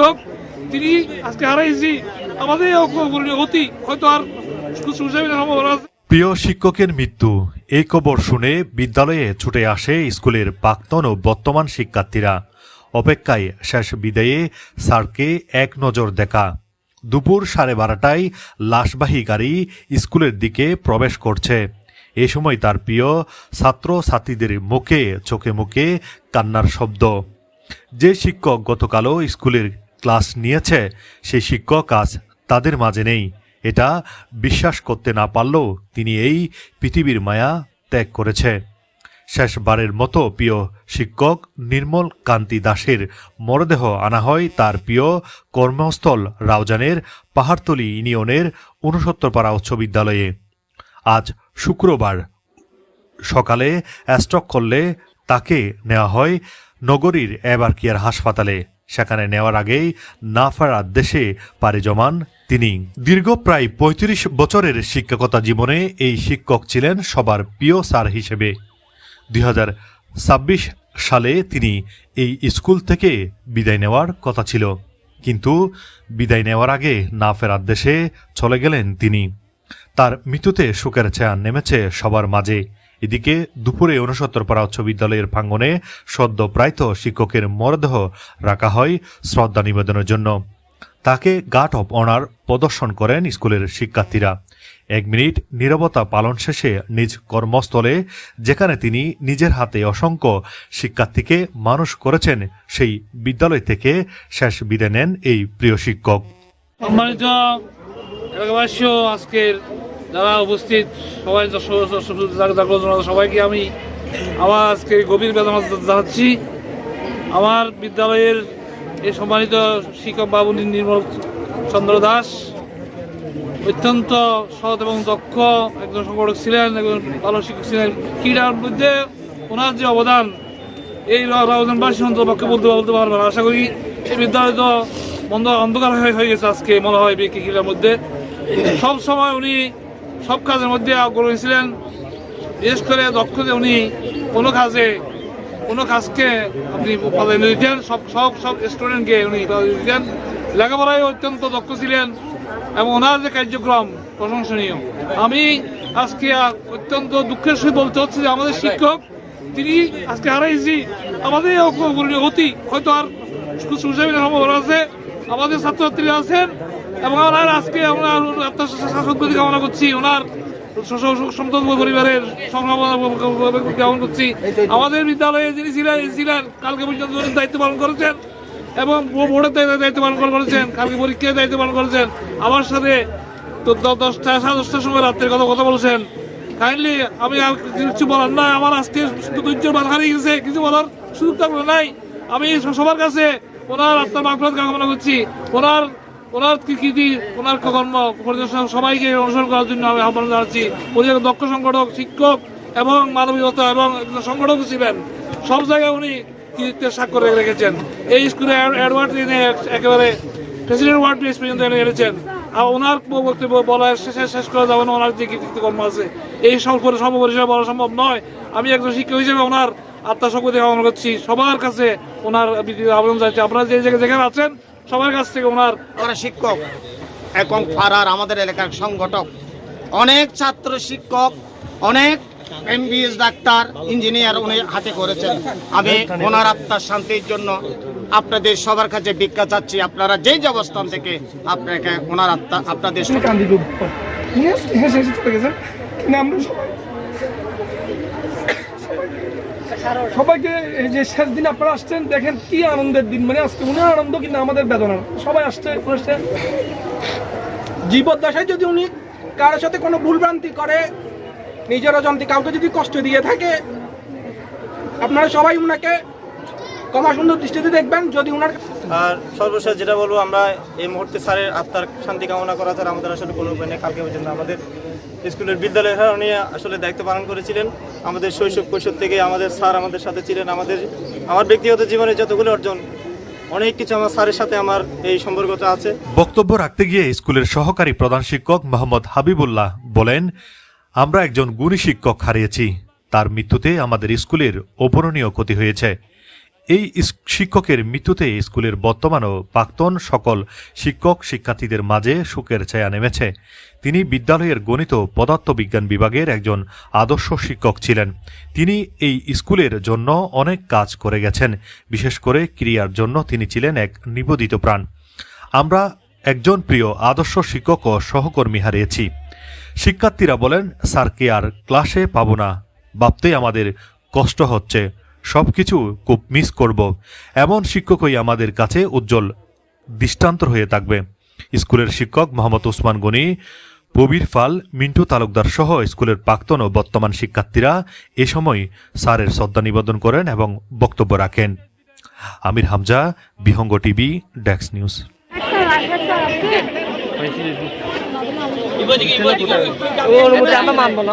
শিক্ষক, তিনি আজকে হারাইছি। আমাদের অতি, হয়তো আর প্রিয় শিক্ষকের মৃত্যু, এই খবর শুনে বিদ্যালয়ে ছুটে আসে স্কুলের প্রাক্তন ও বর্তমান শিক্ষার্থীরা। অপেক্ষায় শেষ বিদায়ে স্যারকে এক নজর দেখা। দুপুর সাড়ে বারোটায় লাশবাহী গাড়ি স্কুলের দিকে প্রবেশ করছে। এ সময় তার প্রিয় ছাত্র ছাত্রীদের মুখে, চোখে মুখে কান্নার শব্দ। যে শিক্ষক গতকালও স্কুলের ক্লাস নিয়েছে, সেই শিক্ষক আজ তাদের মাঝে নেই। এটা বিশ্বাস করতে না পারলেও তিনি এই পৃথিবীর মায়া ত্যাগ করেছে। শেষবারের মতো প্রিয় শিক্ষক নির্মল কান্তি দাসের মরদেহ আনা হয় তার প্রিয় কর্মস্থল রাউজানের পাহাড়তলি ইউনিয়নের উনসত্তরপাড়া উচ্চ বিদ্যালয়ে। আজ শুক্রবার সকালে স্ট্রোক করলে তাকে নেওয়া হয় নগরীর এবার কেয়ার হাসপাতালে। সেখানে নেওয়ার আগেই না ফেরার দেশে পাড়ি জমান তিনি। দীর্ঘ প্রায় পঁয়ত্রিশ বছরের শিক্ষকতা জীবনে এই শিক্ষক ছিলেন সবার প্রিয় স্যার হিসেবে। দুই হাজার ছাব্বিশ সালে তিনি এই স্কুল থেকে বিদায় নেওয়ার কথা ছিল। কিন্তু বিদায় নেওয়ার আগে না ফেরার দেশে চলে গেলেন তিনি। তার মৃত্যুতে শোকের ছায়া নেমেছে সবার মাঝে। এদিকে দুপুরে উনসত্তর পাড়া উচ্চ বিদ্যালয়ের প্রাঙ্গণে সদ্য প্রায়ত শিক্ষকের মরদেহ রাখা হয় শ্রদ্ধা নিবেদনের জন্য। তাকে গার্ড অফ অনার প্রদর্শন করেন স্কুলের শিক্ষার্থীরা। এক মিনিট নীরবতা পালন শেষে নিজ কর্মস্থলে, যেখানে তিনি নিজের হাতে অসংখ্য শিক্ষার্থীকে মানুষ করেছেন, সেই বিদ্যালয় থেকে শেষ বিদায় নেন এই প্রিয় শিক্ষক। সম্মানিত আজকের যারা উপস্থিত, সবাই জনতা সবাইকে আমি আমার আজকে গভীর বেদনা জানাচ্ছি। আমার বিদ্যালয়ের এই সম্মানিত শিক্ষক বাবু নির্মল চন্দ্র দাস, অত্যন্ত সৎ এবং দক্ষ একজন সংগঠক ছিলেন, একজন ভালো শিক্ষক ছিলেন। ক্রীড়ার মধ্যে ওনার যে অবদান, এই রাউজানবাসী অন্তপক্ষে বলতে বলতে পারবেন না। আশা করি এই বিদ্যালয় তো বন্ধ অন্ধকার হয়ে গেছে আজকে, মনে হয় ক্রীড়ার মধ্যে। সব সময় উনি সব কাজের মধ্যে আগ্রহী ছিলেন। বিশেষ করে দক্ষ যে উনি, কোনো কাজে, কোনো কাজকে আপনি প্রাধান্য দিতেন, সব সব সব স্টুডেন্টকে উনি প্রাধান্য দিতেন। লেখাপড়ায় অত্যন্ত দক্ষ ছিলেন এবং ওনার যে কার্যক্রম প্রশংসনীয়। আমি আজকে অত্যন্ত দুঃখের সহিত বলতে হচ্ছে যে আমাদের শিক্ষক, তিনি আজকে হারাইছি আমাদের অতি, হয়তো আর সুযোগ আছে। আমাদের ছাত্রছাত্রীরা আছেন এবং ওনার আজকে আমরা আত্মার কামনা করছি, ওনার পরিবারের জ্ঞাপন করছি। আমাদের বিদ্যালয়ে যিনি ছিলেন ছিলেন, কালকে পর্যন্ত দায়িত্ব পালন করেছেন এবং বোর্ডের দায়িত্ব- পালন করেছেন, কালকে পরীক্ষায় দায়িত্ব পালন করেছেন। আমার সাথে তো দশটা, সাড়ে দশটার সময় রাত্রের কথা কথা বলছেন। কাইন্ডলি আমি আর কিছু বলার নাই, আমার আজকে ধৈর্যের বাধা হারিয়ে গেছে, কিছু বলার সুযোগ থাকল নাই। আমি সবার কাছে ওনার আত্মার মাফরত কামনা করছি, ওনার ওনার কৃতি, ওনার কর্ম পরিদর্শন সবাইকে অনুসরণ করার জন্য আমি আহ্বান জানাচ্ছি। উনি দক্ষ সংগঠক, শিক্ষক এবং মানবিকতা এবং সংগঠক ছিলেন সব জায়গায় উনি কৃতিত্বের স্বাক্ষর রেখেছেন। এই স্কুলে অ্যাডওয়ার্ড তিনি একেবারে প্রেসিডেন্ট ওয়ার্ড পিএস পর্যন্ত এনে এনেছেন। আর ওনার বক্তব্য বলা শেষ শেষ করা যাবে না, ওনার যে কৃতিত্বকর্ম আছে। এই সব করে সর্বপরিসরে বলা সম্ভব নয়। আমি একজন শিক্ষক হিসেবে ওনার আত্মার শক্তি কামনা করছি। সবার কাছে ওনার আবেদন যাচ্ছে আপনারা যে জায়গায় যেখানে আছেন সবার কাছ থেকে ওনার আমরা শিক্ষক এবং পাড়ার আমাদের এলাকার সংগঠক অনেক ছাত্র শিক্ষক অনেক এমবিএস ডাক্তার ইঞ্জিনিয়ার উনি হাতে করেছেন। আমি ওনার আত্মার শান্তির জন্য আপনাদের সবার কাছে ভিক্ষা চাচ্ছি। আপনারা যেই যে অবস্থান থেকে আপনাকে ওনার আত্মা আপনাদের হেসে হেসে চলে গেছেন। আমরা সবাই সবাইকে- এই যে শেষ দিন আপনারা আসছেন দেখেন কি আনন্দের দিন। মানে আজকে উনি আনন্দ কিন্তু আমাদের বেদনা। সবাই আসছে আসছে। জীবদ্দশায় যদি উনি কারোর সাথে কোনো ভুলভ্রান্তি করে নিজের অজান্তে কাউকে যদি কষ্ট দিয়ে থাকে আপনারা সবাই উনাকে ক্ষমা সুন্দর দৃষ্টিতে দেখবেন। যদি উনার আর সর্বশেষ যেটা বলব আমরা এই মুহূর্তে স্যারের আত্মার শান্তি কামনা করা ছাড়া আমাদের আসলে কোনো উপায় নেই। কালকে পর্যন্ত আমাদের স্কুলের বিদ্যালয়ের উনি আসলে দায়িত্ব পালন করেছিলেন। আমাদের শৈশব কৈশোর থেকে আমাদের স্যার আমাদের সাথে ছিলেন। আমাদের, আমার ব্যক্তিগত জীবনে যতগুলো অর্জন, অনেক কিছু আমার স্যারের সাথে আমার এই সম্পর্কটা আছে। বক্তব্য রাখতে গিয়ে স্কুলের সহকারী প্রধান শিক্ষক মোহাম্মদ হাবিবুল্লাহ বলেন, আমরা একজন গুণী শিক্ষক হারিয়েছি। তার মৃত্যুতে আমাদের স্কুলের অপূরণীয় ক্ষতি হয়েছে। এই শিক্ষকের মৃত্যুতে স্কুলের বর্তমান ও প্রাক্তন সকল শিক্ষক শিক্ষার্থীদের মাঝে শোকের ছায়া নেমেছে। তিনি বিদ্যালয়ের গণিত পদার্থবিজ্ঞান বিভাগের একজন আদর্শ শিক্ষক ছিলেন। তিনি এই স্কুলের জন্য অনেক কাজ করে গেছেন। বিশেষ করে ক্রিয়ার জন্য তিনি ছিলেন এক নিবেদিত প্রাণ। আমরা একজন প্রিয় আদর্শ শিক্ষক ও সহকর্মী হারিয়েছি। শিক্ষার্থীরা বলেন স্যারকে আর ক্লাসে পাবো না। ভাবতেই আমাদের কষ্ট হচ্ছে। সব কিছু খুব মিস করব। এমন শিক্ষকই আমাদের কাছে উজ্জ্বল দৃষ্টান্ত হয়ে থাকবে। স্কুলের শিক্ষক মোহাম্মদ ওসমান গনি প্রবীর ফাল মিন্টু তালুকদার সহ স্কুলের প্রাক্তন ও বর্তমান শিক্ষার্থীরা এ সময় স্যারের শ্রদ্ধা নিবেদন করেন এবং বক্তব্য রাখেন। আমির হামজা বিহঙ্গ টিভি ডেক্স নিউজ। আমরা মানবো না